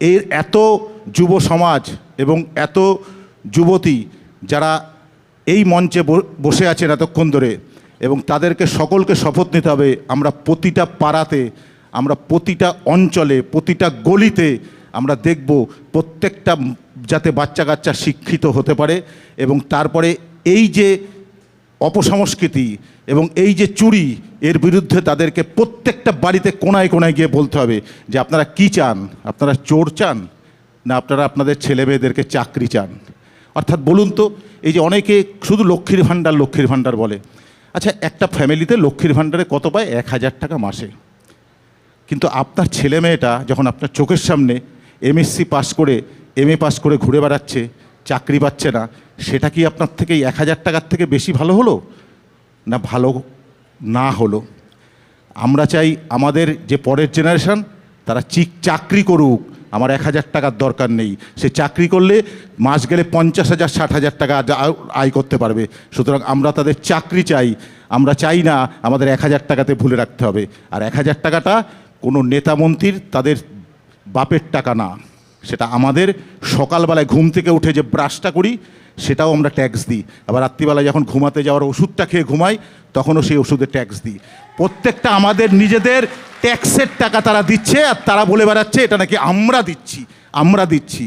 এর এত যুব সমাজ এবং এত যুবতী যারা এই মঞ্চে বসে আছেন এতক্ষণ ধরে এবং তাদেরকে সকলকে শপথ নিতে হবে, আমরা প্রতিটা পাড়াতে, আমরা প্রতিটা অঞ্চলে, প্রতিটা গলিতে আমরা দেখব প্রত্যেকটা যাতে বাচ্চা কাচ্চা শিক্ষিত হতে পারে এবং তারপরে এই যে অপসংস্কৃতি এবং এই যে চুরি, এর বিরুদ্ধে তাদেরকে প্রত্যেকটা বাড়িতে কোনায় কোনায় গিয়ে বলতে হবে যে আপনারা কি চান? আপনারা চোর চান? না আপনারা আপনাদের ছেলে মেয়েদেরকে চাকরি চান? অর্থাৎ বলুন তো, এই যে অনেকে শুধু লক্ষ্মীর ভাণ্ডার লক্ষ্মীর ভাণ্ডার বলে। আচ্ছা একটা ফ্যামিলিতে লক্ষ্মীর ভাণ্ডারে কত পায়? এক হাজার টাকা মাসে। কিন্তু আপনার ছেলে মেয়েটা যখন আপনার চোখের সামনে এমএসসি পাস করে এম এ পাস করে ঘুরে বেড়াচ্ছে চাকরি পাচ্ছে না, সেটা কি আপনার থেকে এক হাজার টাকার থেকে বেশি ভালো হলো? না ভালো না হলো? আমরা চাই আমাদের যে পরের জেনারেশান তারা চিক চাকরি করুক, আমার এক হাজার টাকার দরকার নেই। সে চাকরি করলে মাস গেলে পঞ্চাশ হাজার, ষাট হাজার টাকা আয় করতে পারবে। সুতরাং আমরা তাদের চাকরি চাই। আমরা চাই না আমাদের এক হাজার টাকাতে ভুলে রাখতে হবে। আর এক হাজার টাকাটা কোনো নেতা মন্ত্রীর তাদের বাপের টাকা না। সেটা আমাদের সকালবেলায় ঘুম থেকে উঠে যে ব্রাশটা করি, সেটাও আমরা ট্যাক্স দিই। আবার রাত্রিবেলায় যখন ঘুমাতে যাওয়ার ওষুধটা খেয়ে ঘুমাই, তখনও সেই ওষুধে ট্যাক্স দিই। প্রত্যেকটা আমাদের নিজেদের ট্যাক্সের টাকা তারা দিচ্ছে, আর তারা বলে বেড়াচ্ছে, এটা নাকি আমরা দিচ্ছি আমরা দিচ্ছি।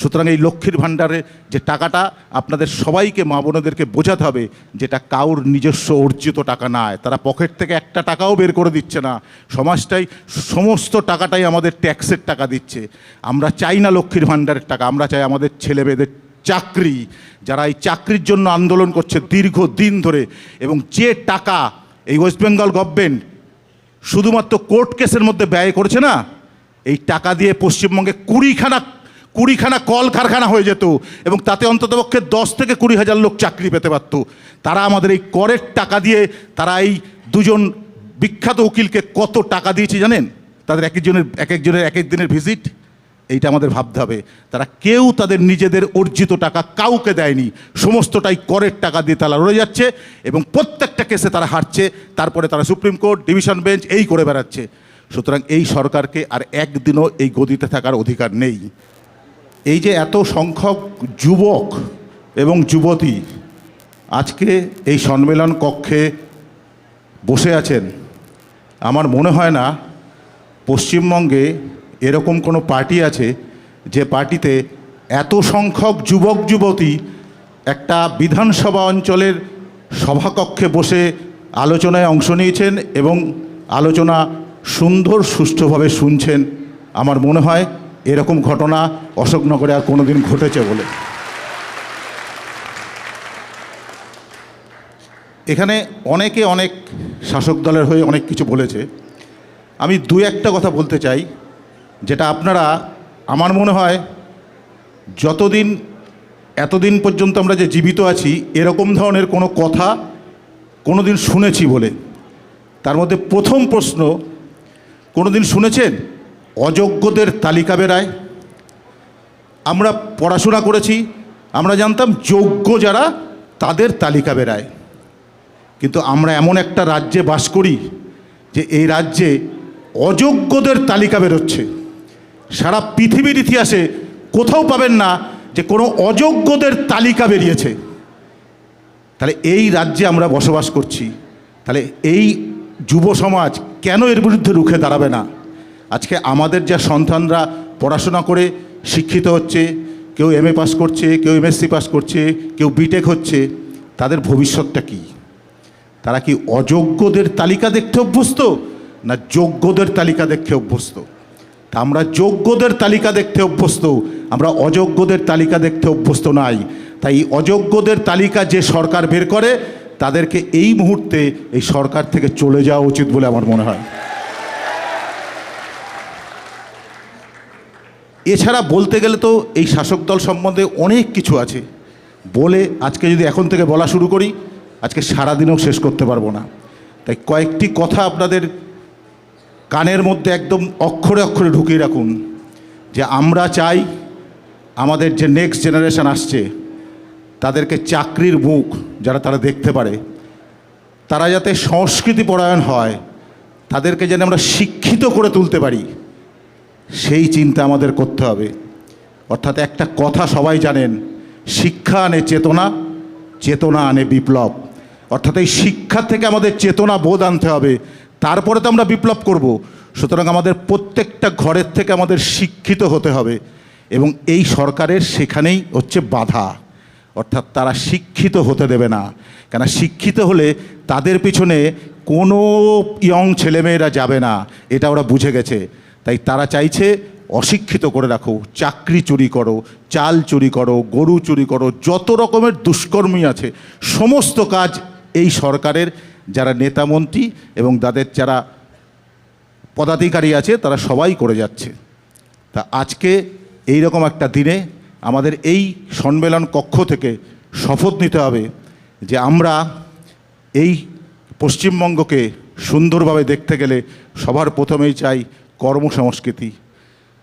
সুতরাং এই লক্ষ্মীর ভাণ্ডারের যে টাকাটা আপনাদের সবাইকে মা বোনেদেরকে বোঝাতে হবে, যেটা কাউর নিজস্ব অর্জিত টাকা নয়। তারা পকেট থেকে একটা টাকাও বের করে দিচ্ছে না। সমাজটাই সমস্ত টাকাটাই আমাদের ট্যাক্সের টাকা দিচ্ছে। আমরা চাই না লক্ষ্মীর ভাণ্ডারের টাকা, আমরা চাই আমাদের ছেলে মেয়েদের চাকরি। যারা এই চাকরির জন্য আন্দোলন করছে দীর্ঘ দিন ধরে, এবং যে টাকা এই ওয়েস্ট বেঙ্গল গভর্নমেন্ট শুধুমাত্র কোর্ট কেসের মধ্যে ব্যয় করেছে না, এই টাকা দিয়ে পশ্চিমবঙ্গে কুড়িখানা কুড়িখানা কল কারখানা হয়ে যেত এবং তাতে অন্ততপক্ষে দশ থেকে কুড়ি হাজার লোক চাকরি পেতে পারতো। তারা আমাদের এই করের টাকা দিয়ে তারা এই দুজন বিখ্যাত উকিলকে কত টাকা দিয়েছে জানেন? তাদের এক একজনের এক একজনের, এক এক দিনের ভিজিট। এইটা আমাদের ভাবতে হবে। তারা কেউ তাদের নিজেদের অর্জিত টাকা কাউকে দেয়নি। সমস্তটাই করের টাকা দিয়ে তারা রয়ে যাচ্ছে এবং প্রত্যেকটা কেসে তারা হারছে। তারপরে তারা সুপ্রিম কোর্ট, ডিভিশন বেঞ্চ এই করে বেড়াচ্ছে। সুতরাং এই সরকারকে আর একদিনও এই গদিতে থাকার অধিকার নেই। এই যে এত সংখ্যক যুবক এবং যুবতী আজকে এই সম্মেলন কক্ষে বসে আছেন, আমার মনে হয় না পশ্চিমবঙ্গে এরকম কোনো পার্টি আছে যে পার্টিতে এত সংখ্যক যুবক যুবতী একটা বিধানসভা অঞ্চলের সভাকক্ষে বসে আলোচনায় অংশ নিয়েছেন এবং আলোচনা সুন্দর সুষ্ঠুভাবে শুনছেন, আমার মনে হয় এরকম ঘটনা অশোকনগরে আর কোনোদিন ঘটেছে বলে। এখানে অনেকে অনেক শাসক দলের হয়ে অনেক কিছু বলেছে। আমি দু একটা কথা বলতে চাই, যেটা আপনারা, আমার মনে হয়, যতদিন, এতদিন পর্যন্ত আমরা যে জীবিত আছি, এরকম ধরনের কোনো কথা কোনো দিন শুনেছি বলে। তার মধ্যে প্রথম প্রশ্ন কোনো দিন শুনেছেন? অযোগ্যদের তালিকা বেরায় আমরা পড়াশোনা করেছি, আমরা জানতাম যোগ্য যারা তাদের তালিকা বেরায় কিন্তু আমরা এমন একটা রাজ্যে বাস করি যে এই রাজ্যে অযোগ্যদের তালিকা বেরোচ্ছে। সারা পৃথিবীর ইতিহাসে কোথাও পাবেন না যে কোনো অযোগ্যদের তালিকা বেরিয়েছে। তাহলে এই রাজ্যে আমরা বসবাস করছি। তাহলে এই যুব সমাজ কেন এর বিরুদ্ধে রুখে দাঁড়াবে না? আজকে আমাদের যা সন্তানরা পড়াশোনা করে শিক্ষিত হচ্ছে, কেউ এম এ পাস করছে, কেউ এমএসসি পাস করছে, কেউ বিটেক হচ্ছে, তাদের ভবিষ্যৎটা কী? তারা কি অযোগ্যদের তালিকা দেখতে অভ্যস্ত, না যোগ্যদের তালিকা দেখতে অভ্যস্ত? তা আমরা যোগ্যদের তালিকা দেখতে অভ্যস্ত, আমরা অযোগ্যদের তালিকা দেখতে অভ্যস্ত নাই। তাই অযোগ্যদের তালিকা যে সরকার বের করে, তাদেরকে এই মুহূর্তে এই সরকার থেকে চলে যাওয়া উচিত বলে আমার মনে হয়। এছাড়া বলতে গেলে তো এই শাসক দল সম্বন্ধে অনেক কিছু আছে। বলে আজকে যদি এখন থেকে বলা শুরু করি, আজকে সারাদিনও শেষ করতে পারব না। তাই কয়েকটি কথা আপনাদের কানের মধ্যে একদম অক্ষরে অক্ষরে ঢুকিয়ে রাখুন যে আমরা চাই আমাদের যে নেক্সট জেনারেশন আসছে, তাদেরকে চাকরির মুখ যারা তারা দেখতে পারে, তারা যাতে সংস্কৃতি পরায়ণ হয়, তাদেরকে যেন আমরা শিক্ষিত করে তুলতে পারি। সেই চিন্তা আমাদের করতে হবে। অর্থাৎ একটা কথা সবাই জানেন, শিক্ষা আনে চেতনা চেতনা আনে বিপ্লব। অর্থাৎ এই শিক্ষা থেকে আমাদের চেতনা বোধ আনতে হবে। তারপরে তো আমরা বিপ্লব করব। সুতরাং আমাদের প্রত্যেকটা ঘরের থেকে আমাদের শিক্ষিত হতে হবে এবং এই সরকারের সেখানেই হচ্ছে বাধা। অর্থাৎ তারা শিক্ষিত হতে দেবে না। কেন শিক্ষিত হলে তাদের পিছনে কোনো ইয়ং ছেলেমেয়েরা যাবে না। এটা ওরা বুঝে গেছে। তাই তারা চাইছে অশিক্ষিত করে রাখো, চাকরি চুরি করো, চাল চুরি করো, গরু চুরি করো, যত রকমের দুষ্কর্মী আছে, সমস্ত কাজ এই সরকারের যারা নেতামন্ত্রী এবং তাদের যারা পদাধিকারী আছে, তারা সবাই করে যাচ্ছে। তা আজকে এই রকম একটা দিনে আমাদের এই সম্মেলন কক্ষ থেকে শপথ নিতে হবে যে আমরা এই পশ্চিমবঙ্গকে সুন্দরভাবে দেখতে গেলে সবার প্রথমেই চাই কর্মসংস্কৃতি।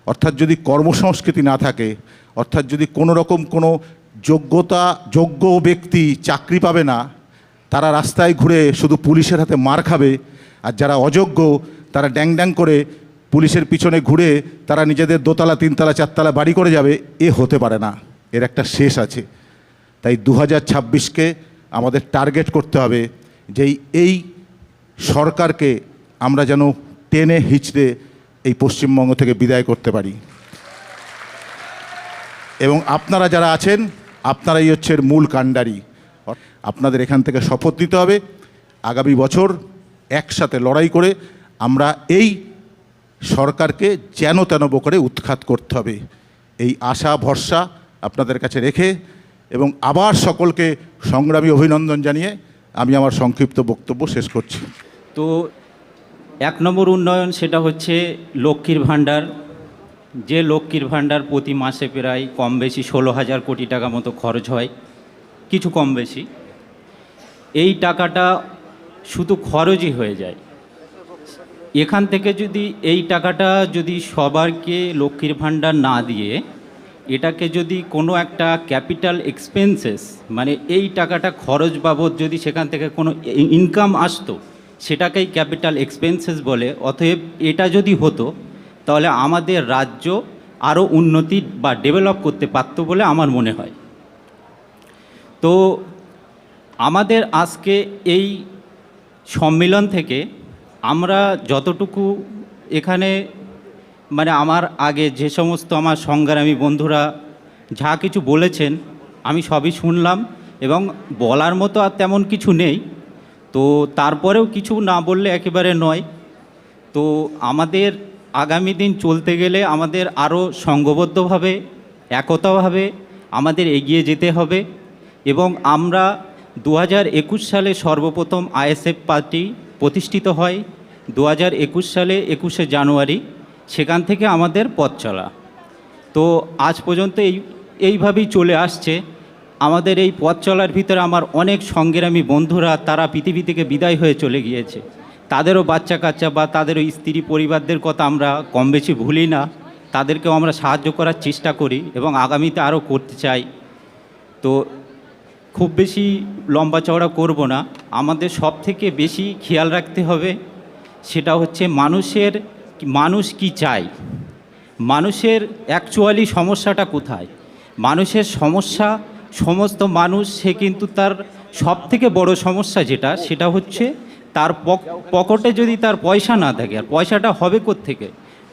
অর্থাৎ যদি কর্মসংস্কৃতি না থাকে, অর্থাৎ যদি কোনো রকম কোনো যোগ্যতা, যোগ্য ব্যক্তি চাকরি পাবে না, তারা রাস্তায় ঘুরে শুধু পুলিশের হাতে মার খাবে, আর যারা অযোগ্য, তারা ড্যাং ড্যাং করে পুলিশের পিছনে ঘুরে তারা নিজেদের দোতলা, তিনতলা, চারতলা বাড়ি করে যাবে, এ হতে পারে না। এর একটা শেষ আছে। তাই দু হাজার ছাব্বিশকে আমাদের টার্গেট করতে হবে যে এই- এই সরকারকে আমরা যেন টেনে হিচড়ে এই পশ্চিমবঙ্গ থেকে বিদায় করতে পারি। এবং আপনারা যারা আছেন, আপনারাই হচ্ছে মূল কাণ্ডারি। আপনাদের এখান থেকে শপথ নিতে হবে। আগামী বছর একসাথে লড়াই করে আমরা এই সরকারকে যেন তেন করে উৎখাত করতে হবে। এই আশা, ভরসা আপনাদের কাছে রেখে এবং আবার সকলকে সংগ্রামী অভিনন্দন জানিয়ে আমি আমার সংক্ষিপ্ত বক্তব্য শেষ করছি। তো এক নম্বর উন্নয়ন সেটা হচ্ছে লক্ষ্মীর ভাণ্ডার। যে লক্ষ্মীর ভাণ্ডার প্রতি মাসে প্রায় কম বেশি ষোলো হাজার কোটি টাকা মতো খরচ হয়, কিছু কম বেশি। এই টাকাটা শুধু খরচই হয়ে যায়। এখান থেকে যদি এই টাকাটা যদি সবারকে লক্ষ্মীর ভাণ্ডার না দিয়ে, এটাকে যদি কোনো একটা ক্যাপিটাল এক্সপেন্সেস মানে এই টাকাটা খরচ বাবদ যদি সেখান থেকে কোনো ইনকাম আসতো সেটাকেই ক্যাপিটাল এক্সপেন্সেস বলে। অতএব এটা যদি হতো, তাহলে আমাদের রাজ্য আরও উন্নতি বা ডেভেলপ করতে পারতো বলে আমার মনে হয়। তো আমাদের আজকে এই সম্মেলন থেকে আমরা যতটুকু এখানে মানে আমার আগে যে সমস্ত আমার সংগ্রামী বন্ধুরা যা কিছু বলেছেন, আমি সবই শুনলাম এবং বলার মতো আর তেমন কিছু নেই। তো তারপরেও কিছু না বললে একেবারে নয়। তো আমাদের আগামী দিন চলতে গেলে আমাদের আরও সংঘবদ্ধভাবে একতাভাবে আমাদের এগিয়ে যেতে হবে এবং আমরা দু হাজার একুশ সালে সর্বপ্রথম আইএসএফ পার্টি প্রতিষ্ঠিত হয় দু হাজার একুশ সালে একুশে জানুয়ারি, সেখান থেকে আমাদের পথ চলা। তো আজ পর্যন্ত এই, এইভাবেই চলে আসছে। আমাদের এই পথ চলার ভিতরে আমার অনেক সংগ্রামী বন্ধুরা, তারা পৃথিবী থেকে বিদায় হয়ে চলে গিয়েছে। তাদেরও বাচ্চা কাচ্চা বা তাদেরও স্ত্রী পরিবারদের কথা আমরা কম বেশি ভুলি না। তাদেরকেও আমরা সাহায্য করার চেষ্টা করি এবং আগামীতে আরও করতে চাই। তো খুব বেশি লম্বা চওড়া করব না। আমাদের সব থেকে বেশি খেয়াল রাখতে হবে সেটা হচ্ছে মানুষের মানুষ কি চায়? মানুষের অ্যাকচুয়ালি সমস্যাটা কোথায়? মানুষের সমস্যা সমস্ত মানুষ, সে কিন্তু তার সব থেকে বড় সমস্যা যেটা, সেটা হচ্ছে তার পক- পকেটে যদি তার পয়সা না থাকে, আর পয়সাটা হবে থেকে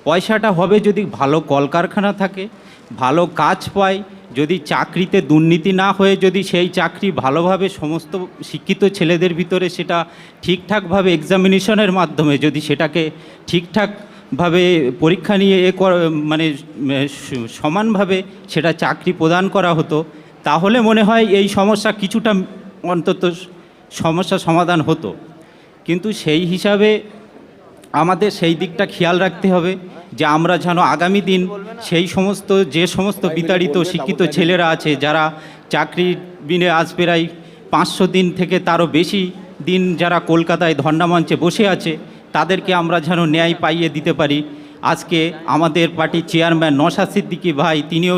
পয়সাটা হবে যদি ভালো কলকারখানা থাকে, ভালো কাজ পায়, যদি চাকরিতে দুর্নীতি না হয়ে যদি সেই চাকরি ভালোভাবে সমস্ত শিক্ষিত ছেলেদের ভিতরে সেটা ঠিকঠাকভাবে এক্সামিনেশনের মাধ্যমে যদি সেটাকে ঠিকঠাকভাবে পরীক্ষা নিয়ে এ মানে সমানভাবে সেটা চাকরি প্রদান করা হতো তাহলে মনে হয় এই সমস্যা কিছুটা অন্তত সমস্যা সমাধান হতো। কিন্তু সেই হিসাবে আমাদের সেই দিকটা খেয়াল রাখতে হবে যে আমরা যেন আগামী দিন সেই সমস্ত, যে সমস্ত বিতাড়িত, শিক্ষিত ছেলেরা আছে যারা চাকরি বিনে আজ প্রায় পাঁচশো দিন থেকে তারও বেশি দিন যারা কলকাতায় ধর্নামঞ্চে বসে আছে, তাদেরকে আমরা যেন ন্যায় পাইয়ে দিতে পারি। আজকে আমাদের পার্টির চেয়ারম্যান নশা সিদ্দিকী ভাই, তিনিও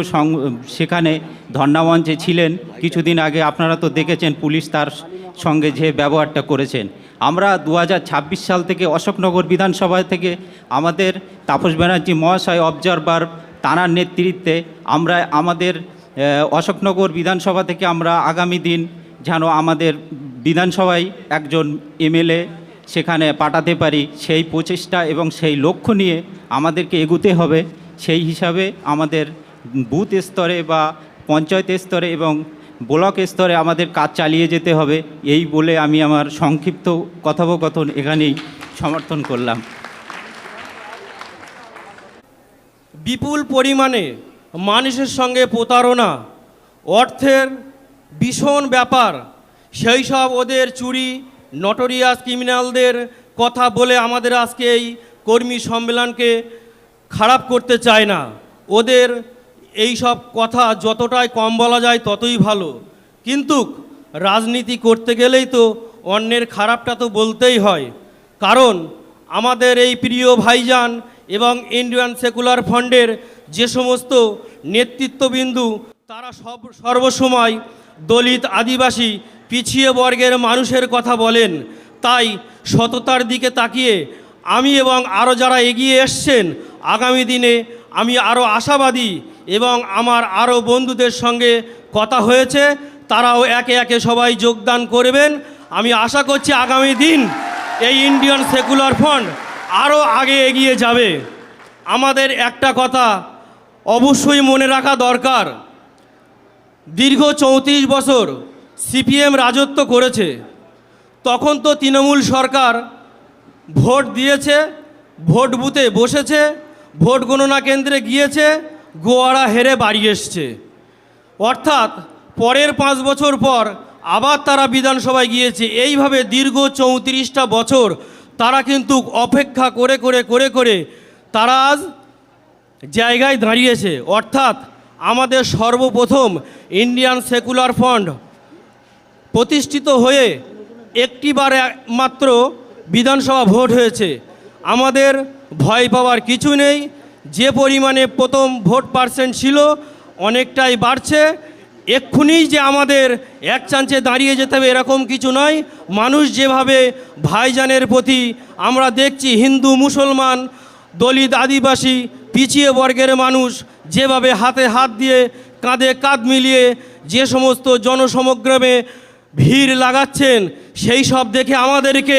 সেখানে ধর্নামঞ্চে ছিলেন। কিছুদিন আগে আপনারা তো দেখেছেন পুলিশ তার সঙ্গে যে ব্যবহারটা করেছেন। আমরা দু হাজার ছাব্বিশ সাল থেকে অশোকনগর বিধানসভা থেকে আমাদের তাপস ব্যানার্জি মহাশয় অবজারভার তাঁর নেতৃত্বে আমরা আমাদের অশোকনগর বিধানসভা থেকে আমরা আগামী দিন যেন আমাদের বিধানসভায় একজন এমএলএ সেখানে পাঠাতে পারি, সেই প্রচেষ্টা এবং সেই লক্ষ্য নিয়ে আমাদেরকে এগুতে হবে। সেই হিসাবে আমাদের বুথ স্তরে বা পঞ্চায়েত স্তরে এবং ব্লক স্তরে আমাদের কাজ চালিয়ে যেতে হবে। এই বলে আমি আমার সংক্ষিপ্ত কথোপকথন এখানেই সমর্থন করলাম। বিপুল পরিমাণে মানুষের সঙ্গে প্রতারণা, অর্থের ভীষণ ব্যাপার, সেই সব ওদের চুরি নটোরিয়াস ক্রিমিনালদের কথা বলে আমাদের আজকে এই কর্মী সম্মেলনকে খারাপ করতে চায় না। ওদের এই সব কথা যতটাই কম বলা যায় ততই ভালো। কিন্তু রাজনীতি করতে গেলেই তো অন্যের খারাপটা তো বলতেই হয়। কারণ আমাদের এই প্রিয় ভাইজান এবং ইন্ডিয়ান সেকুলার ফান্ডের যে সমস্ত নেতৃত্ববিন্দু, তারা সব সর্বসময় দলিত আদিবাসী পিছিয়ে বর্গের মানুষের কথা বলেন। তাই সততার দিকে তাকিয়ে আমি এবং আরও যারা এগিয়ে এসছেন, আগামী দিনে আমি আরও আশাবাদী এবং আমার আরও বন্ধুদের সঙ্গে কথা হয়েছে, তারাও একে একে সবাই যোগদান করবেন। আমি আশা করছি আগামী দিন এই ইন্ডিয়ান সেকুলার ফান্ড আরও আগে এগিয়ে যাবে। আমাদের একটা কথা অবশ্যই মনে রাখা দরকার। দীর্ঘ চৌত্রিশ বছর সিপিএম রাজত্ব করেছে, তখন তো তৃণমূল সরকার ভোট দিয়েছে, ভোট বুথে বসেছে, ভোট গণনা কেন্দ্রে গিয়েছে, গোয়ারা হেরে বাড়ি এসছে। অর্থাৎ পরের পাঁচ বছর পর আবার তারা বিধানসভায় গিয়েছে, এইভাবে দীর্ঘ চৌত্রিশটা বছর তারা কিন্তু অপেক্ষা করে করে করে করে তারা আজ জায়গায় দাঁড়িয়েছে। অর্থাৎ আমাদের সর্বপ্রথম ইন্ডিয়ান সেকুলার ফান্ড প্রতিষ্ঠিত হয়ে একটিবার মাত্র বিধানসভা ভোট হয়েছে। আমাদের ভয় পাওয়ার কিছু নেই। যে পরিমাণে প্রথম ভোট পার্সেন্ট ছিল, অনেকটাই বাড়ছে। এক্ষুনি যে আমাদের এক চান্সে দাঁড়িয়ে যেতে হবে এরকম কিছু নয়। মানুষ যেভাবে ভাইজানের প্রতি আমরা দেখছি, হিন্দু, মুসলমান, দলিত, আদিবাসী, পিছিয়ে বর্গের মানুষ যেভাবে হাতে হাত দিয়ে কাঁধে কাঁধ মিলিয়ে যে সমস্ত জনসমগ্রামে ভিড় লাগাচ্ছেন। সেই সব দেখে আমাদেরকে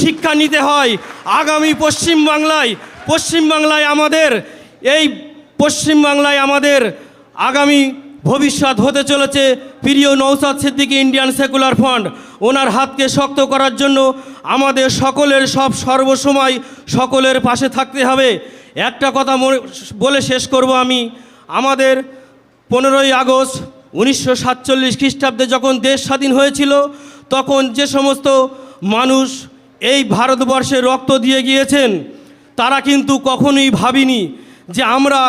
শিক্ষা নিতে হয়। আগামী পশ্চিমবাংলায় পশ্চিমবাংলায় আমাদের, এই পশ্চিমবাংলায় আমাদের আগামী ভবিষ্যৎ হতে চলেছে প্রিয় Naushad Siddiqui Indian secular front. ওনার হাতকে শক্ত করার জন্য আমাদের সকলের সব সর্বসময় সকলের পাশে থাকতে হবে। একটা কথা বলে শেষ করব আমি। আমাদের পনেরোই আগস্ট উনিশশো সাতচল্লিশ খ্রিস্টাব্দে যখন দেশ স্বাধীন হয়েছিল, তখন যে সমস্ত মানুষ এই ভারতবর্ষে রক্ত দিয়ে গিয়েছেন, তারা কিন্তু কখনোই ভাবিনি যে আমরা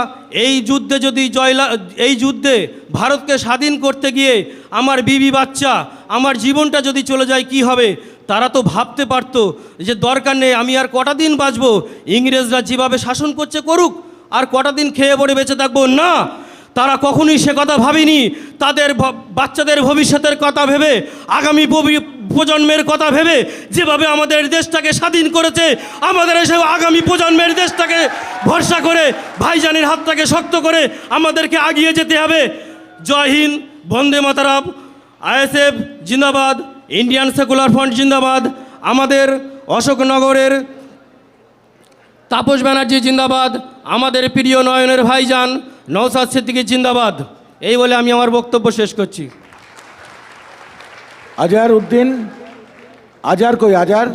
এই যুদ্ধে যদি জয়লা, এই যুদ্ধে ভারতকে স্বাধীন করতে গিয়ে আমার বিবি বাচ্চা, আমার জীবনটা যদি চলে যায় কি হবে? তারা তো ভাবতে পারতো যে দরকার নেই, আমি আর কটা দিন বাঁচবো? ইংরেজরা যেভাবে শাসন করছে করুক, আর কটা দিন খেয়ে পড়ে বেঁচে থাকব? না! তারা কখনোই সে কথা ভাবেনি। তাদের বাচ্চাদের ভবিষ্যতের কথা ভেবে, আগামী প্রজন্মের কথা ভেবে, যেভাবে আমাদের দেশটাকে স্বাধীন করেছে, আমাদের এসে আগামী প্রজন্মের দেশটাকে ভরসা করে, ভাইজানের হাতটাকে শক্ত করে আমাদেরকে আগিয়ে যেতে হবে। জয় হিন্দ, বন্দে মাতারাম। আইএসএফ জিন্দাবাদ, ইন্ডিয়ান সেকুলার ফ্রন্ট জিন্দাবাদ। আমাদের অশোকনগরের তাপস ব্যানার্জি জিন্দাবাদ, আমাদের প্রিয় নয়নের ভাইজান নৌসাদ সিদ্দিকি জিন্দাবাদ। এই বলে আমি আমার বক্তব্য শেষ করছি। আজহার উদ্দিন আজহার কই আজহার